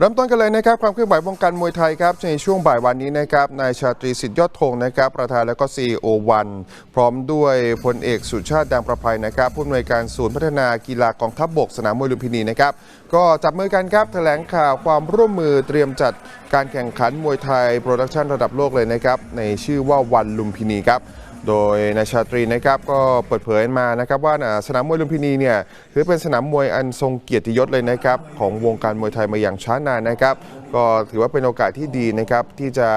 เริ่มต้นกันเลยนะครับความเคลื่อนไหววงการมวยไทยครับในช่วงบ่ายวันนี้นะครับนายชาตรีสิทธิยอดธงนะครับประธานและก็ซีโอวันพร้อมด้วยพลเอกสุชาติดังประภัยนะครับผู้อำนวยการศูนย์พัฒนากีฬากองทัพบบกสนามมวยลุมพินีนะครับก็จับมือกันครับแถลงข่าวความร่วมมือเตรียมจัดการแข่งขันมวยไทยโปรดักชันระดับโลกเลยนะครับในชื่อว่าวันลุมพินีครับ โดยนายชาตรีนะครับก็เปิดเผยมานะครับว่าสนามมวยลุมพินีเนี่ยถือเป็นสนามมวยอันทรงเกียรติยศเลยนะครับของวงการมวยไทยมาอย่างช้านานนะครับ ก็ถือว่าเป็นโอกาสที่ดีนะครับที่จะ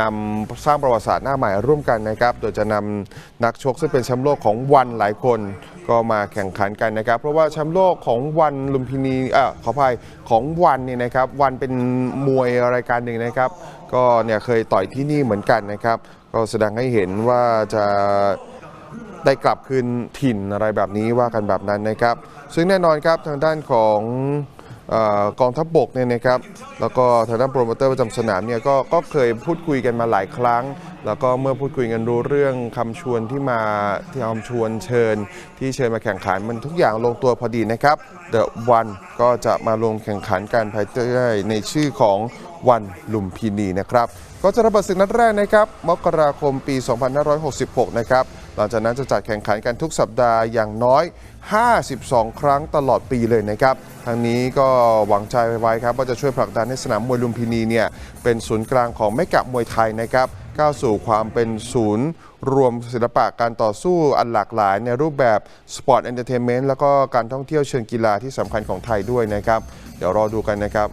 นำสร้างประวัติศาสตร์หน้าใหม่ร่วมกันนะครับ โดยจะนำนักชกซึ่งเป็นแชมป์โลกของวันหลายคนก็มาแข่งขันกันนะครับ เพราะว่าแชมป์โลกของวันลุมพินีเอ่อขออภัยของวันเนี่ยนะครับ วันเป็นมวยรายการหนึ่งนะครับ ก็เนี่ยเคยต่อยที่นี่เหมือนกันนะครับ ก็แสดงให้เห็นว่าจะได้กลับคืนถิ่นอะไรแบบนี้ว่ากันแบบนั้นนะครับ ซึ่งแน่นอนครับทางด้านของ กองทัพบบกเนี่ยนะครับแล้วก็ทางด้านโปรโมเตอร์ประจำสนามเนี่ยก็ก็เคยพูดคุยกันมาหลายครั้ง แล้วก็เมื่อพูดคุยกันรู้เรื่องคำชวนที่มาที่คำชวนเชิญ ที่เชิญมาแข่งขันมันทุกอย่างลงตัวพอดีนะครับ The One ก็จะมาลงแข่งขันกันภายใต้ในชื่อของวันลุมพินีนะครับ ก็จะระเบิดศึกนัดแรกนะครับมกราคมปี 2566 นะครับหลังจากนั้นจะจัดแข่งขันกันทุกสัปดาห์อย่างน้อย 52 ครั้งตลอดปีเลยนะครับทางนี้ก็หวังใจไว้ครับว่าจะช่วยผลักดันให้สนามมวยลุมพินีเนี่ยเป็นศูนย์กลางของไม่กับมวยไทยนะครับ ก้าวสู่ความเป็นศูนย์ รวมศิลปะการต่อสู้อันหลากหลาย ในรูปแบบสปอร์ตเอนเตอร์เทนเมนต์แล้วก็การท่องเที่ยวเชิงกีฬาที่สำคัญของไทยด้วยนะครับ เดี๋ยวรอดูกันนะครับ